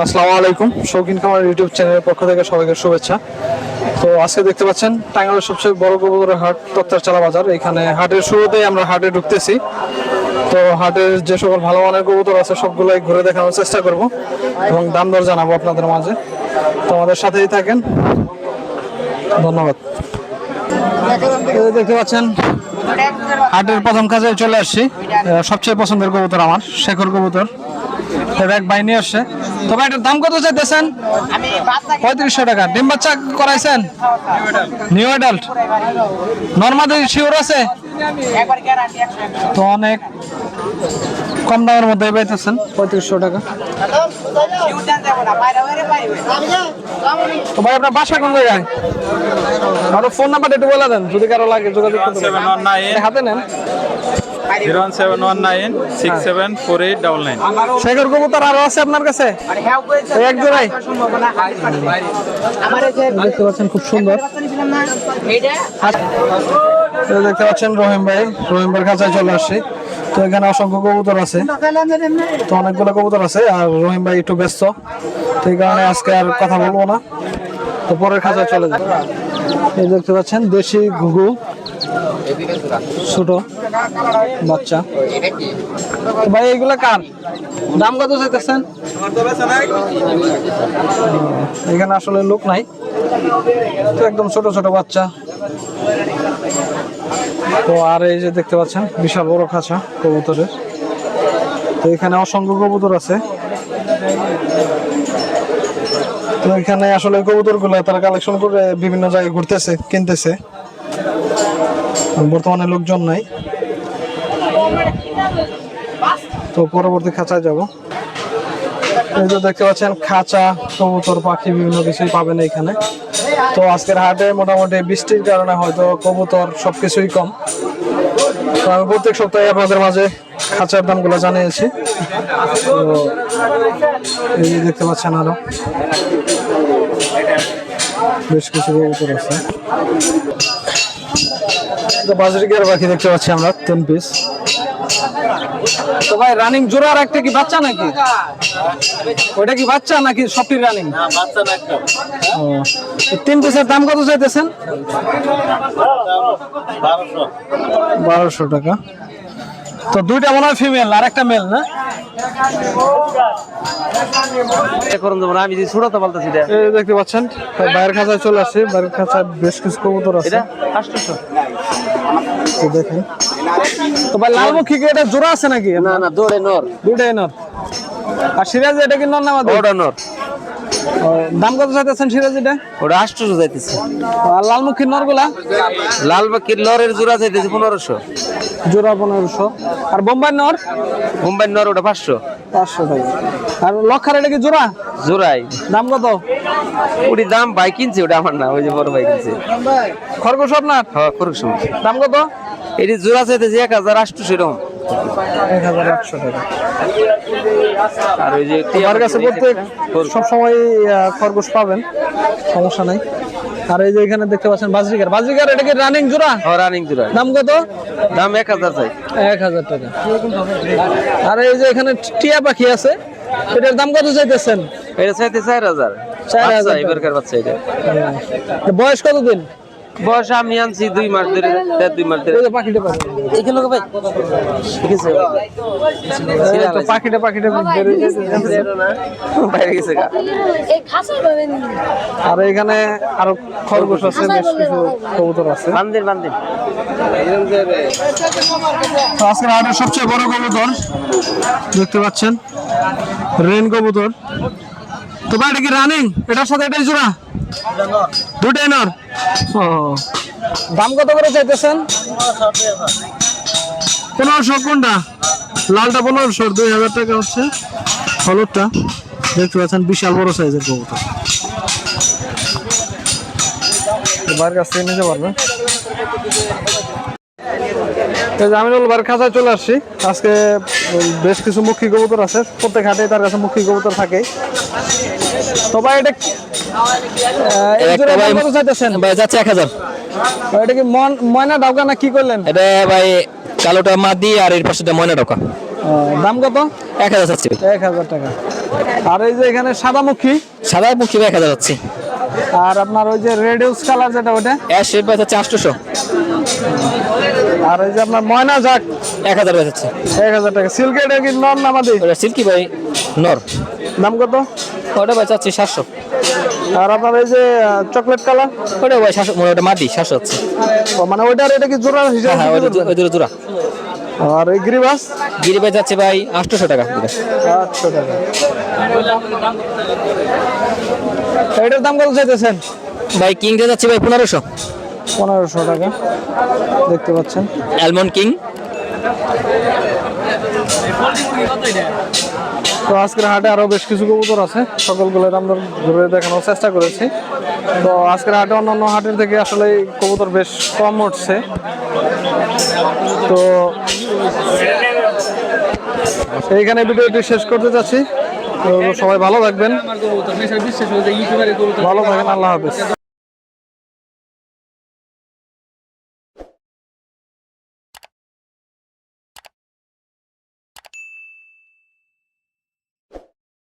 আসসালামু আলাইকুম। শৌখিন খামার ইউটিউব চ্যানেলের পক্ষ থেকে সবাইকে শুভেচ্ছা। তো আজকে দেখতে পাচ্ছেন, টাঙ্গাইলের সবচেয়ে বড় কবুতরের হাট তক্তারচালা বাজার। এখানে হাটের শুরুতেই আমরা হাটে ঢুকতেছি। তো হাটের যে সকল ভালো মানের কবুতর আছে, সবগুলোই ঘুরে দেখানোর চেষ্টা করব এবং দাম দর জানাব আপনাদের মাঝে। তো আমাদের সাথেই থাকেন। ধন্যবাদ। দেখতে পাচ্ছেন, হাটের প্রথম কাজে চলে আসছি। সবচেয়ে পছন্দের কবুতর আমার, শেখর কবুতর এক নিয়ে আসছে। তবে এটার দাম কত চাইতেছেন? পঁয়ত্রিশশো টাকা। ডিম বাচ্চা করাইছেন? নিউ অ্যাডাল্ট নর্মাদি শিওর আছে? তো অনেক কম দামের মধ্যে পাইতেছেন পঁয়ত্রিশশো টাকা। তো ভাই আপনার বাসা কোন জায়গায়? আমার ফোন নাম্বারটা একটু বলে দেন যদি কারও লাগে যোগাযোগ করতে হাতে নেন। Zero one seven one nine six seven four eight double nine. Shekhar কবুতর আরও আছে আপনার কাছে? এক জোড়াই। দেখতে পাচ্ছেন খুব সুন্দর। দেখতে পাচ্ছেন রহিম ভাই। রহিম ভাইয়ের কাছে চলে আসছি। তো এখানে অসংখ্য কবুতর আছে। তো অনেকগুলো কবুতর আছে। আর রহিম ভাই একটু ব্যস্ত। তো এই কারণে আজকে আর কথা বলব না। তো পরের খাঁচায় চলে যাবে এই দেখতে পাচ্ছেন, দেশি ঘুঘু। ছোট বাচ্চা। ভাই, এগুলা কার? দাম কত চাইতেছেন? এখানে আসলে লোক নাই। তো একদম ছোট ছোট বাচ্চা। তো আর এই যে দেখতে পাচ্ছেন, বিশাল বড় খাঁচা কবুতরের। তো এখানে অসংখ্য কবুতর আছে। তো এখানে আসলে কবুতরগুলো তারা কালেকশন করে বিভিন্ন জায়গায় ঘুরতেছে, কিনতেছে। বর্তমানে লোকজন নাই। তো পরবর্তী খাঁচায় যাব। এই যে দেখতে পাচ্ছেন, খাঁচা, কবুতর, পাখি বিভিন্ন কিছুই পাবেন এখানে। তো আজকের হাটে মোটামুটি বৃষ্টির কারণে হয়তো কবুতর সবকিছুই কম। তো আমি প্রত্যেক সপ্তাহে আপনাদের মাঝে খাঁচার দামগুলো জানিয়েছি। তো এই দেখতে পাচ্ছেন আরও। বেশ কিছু কবুতর আছে। তো বাজরিকের পাখি দেখতে পাচ্ছি আমরা তিন পিস তো ভাই রানিং জোড়ার একটা কি বাচ্চা নাকি? ওইটা কি বাচ্চা নাকি সবটি রানিং ও তিন পিসের দাম কত চাইতেছেন? বারোশো টাকা। তো দুইটা মনে হয় ফিমেল আর একটা মেল না? আমি এই দেখতে পাচ্ছেন বাইরের খাঁচায় চলে আসছে বাইরের খাঁচায় বেশ কিছু কবুতর আছে। তো দেখেন। তো ভাই লালমুখী কি এটা জোড়া আছে নাকি? না না দৌড়ে নর। দুইটাই নর। আর সিরাজ এটা কি নর না ওটা নর। দাম কত চাইতেছেন সিরাজ এটা? ওটা আটশোশো যাইতেছে আর লালমুখীর নরগুলা? লাল বাকির লরের জোড়া যাইতেছে পনেরোশো। জোড়া পনেরোশো। আর বোম্বাই নর? মুম্বাই নর ওটা পাঁচশো। পাঁচশো টাকা। আর লক্ষার এটা কি জোড়া? জোড়াই। দাম কত? ওটি দাম ভাই কিনছে ওটা আমার না ওই যে বড় ভাই কিনছে। খরগোশ আপনার? হ্যাঁ সময় দাম কত? এটি জোড়া চাইতেছে এক হাজার আটশোশো এরকম এক হাজার আটশো টাকা। আর ওই যে কাছে সবসময় খরগোশ পাবেন সমস্যা নাই। আর এই যে এখানে দেখতে পাচ্ছেন বাজরিকার। বাজরিকার এটা কি রানিং জোড়া? রানিং জোড়া। দাম কত? দাম এক হাজার চাই। এক হাজার টাকা। আর এই যে এখানে টিয়া পাখি আছে এটার দাম কত চাইতেছেন? এটা চাইতে চার হাজার। চার হাজার এবারকার বাচ্চা এটা। বয়স কতদিন? বয়স আমি আনছি দুই মাস ধরে দুই মাস ধরে। পাখিটা এখানে লোক ভাই ঠিক আছে পাখিটা বাইরে গেছে আর এখানে আরও খরগোশ আছে বেশ কিছু কবুতর আছে। বান্দিন বান্দিন তো আজকের হাটের সবচেয়ে বড় কবুতর দেখতে পাচ্ছেন রেন কবুতর। তো ভাই এটা কি রানিং এটার সাথে এটাই জোড়া? দুটাই নর ও। দাম কত করে চাইতেছেন? পনেরোশো কোনটা? লালটা পনেরোশো দুই হাজার টাকা হচ্ছে। হলুদটা। দেখতে পাচ্ছেন বিশাল বড় সাইজের কবুতর। বাইরের কাছ থেকে নিতে পারবেন যে বার খাঁচায় চলে আসছি। আজকে বেশ কিছু মুখী কবুতর আছে। প্রত্যেক হাটে তার কাছে মুখী কবুতর থাকে তো ভাই এটা এই কত চাইতেছেন? ভাই যাচ্ছে এক হাজার। এটা কি মন ময়না ডাউকা না কি করলেন? এটা ভাই কালোটা মাদি আর এর পাশেটা ময়না টাকা দাম কত? এক হাজার চাচ্ছি। এক হাজার টাকা। আর এই যে এখানে সাদামুখী? সাদা মুখী এক হাজার হচ্ছে আর আপনার ওই যে রেডিউস কালার যেটা ওটা? অ্যাশ শেপ হচ্ছে আটশোশো আর এই যে আপনার ময়না জাক এক হাজার বাইশ হচ্ছে এক হাজার টাকা। সিল্কের কি নন নামাদি ওটা সিল্কি ভাই নর। দাম কত? ওটা ভাই চাচ্ছি সাতশো। আর আপনার এই যে চকলেট কালার ওটা ভাই সাতশো মানে ওটা মাটি সাতশো হচ্ছে মানে ওইটার এটা কি জোড়া হ্যাঁ হিসাবে হ্যাঁ ওই বিক্রি দু- করবেন? ওই দুটো জোড়া। আর এই গ্রিবাস? গিরি ভাই যাচ্ছে ভাই আটশোশো টাকা। আটশো টাকা। এটার দাম কত চাইতেছেন? ভাই কিংটা যাচ্ছে ভাই পনেরোশো। পনেরোশো টাকা। দেখতে পাচ্ছেন। Almond king. তো আজকের হাটে আরও বেশ কিছু কবুতর আছে। সকলগুলো আমরা ঘুরে দেখানোর চেষ্টা করেছি। তো আজকের হাটে অন্যান্য হাটের থেকে আসলে কবুতর বেশ কম উঠছে। তো এইখানে ভিডিওটি শেষ করতে চাচ্ছি। সবাই ভালো থাকবেন। ভালো থাকেন আল্লাহ হাফেজ।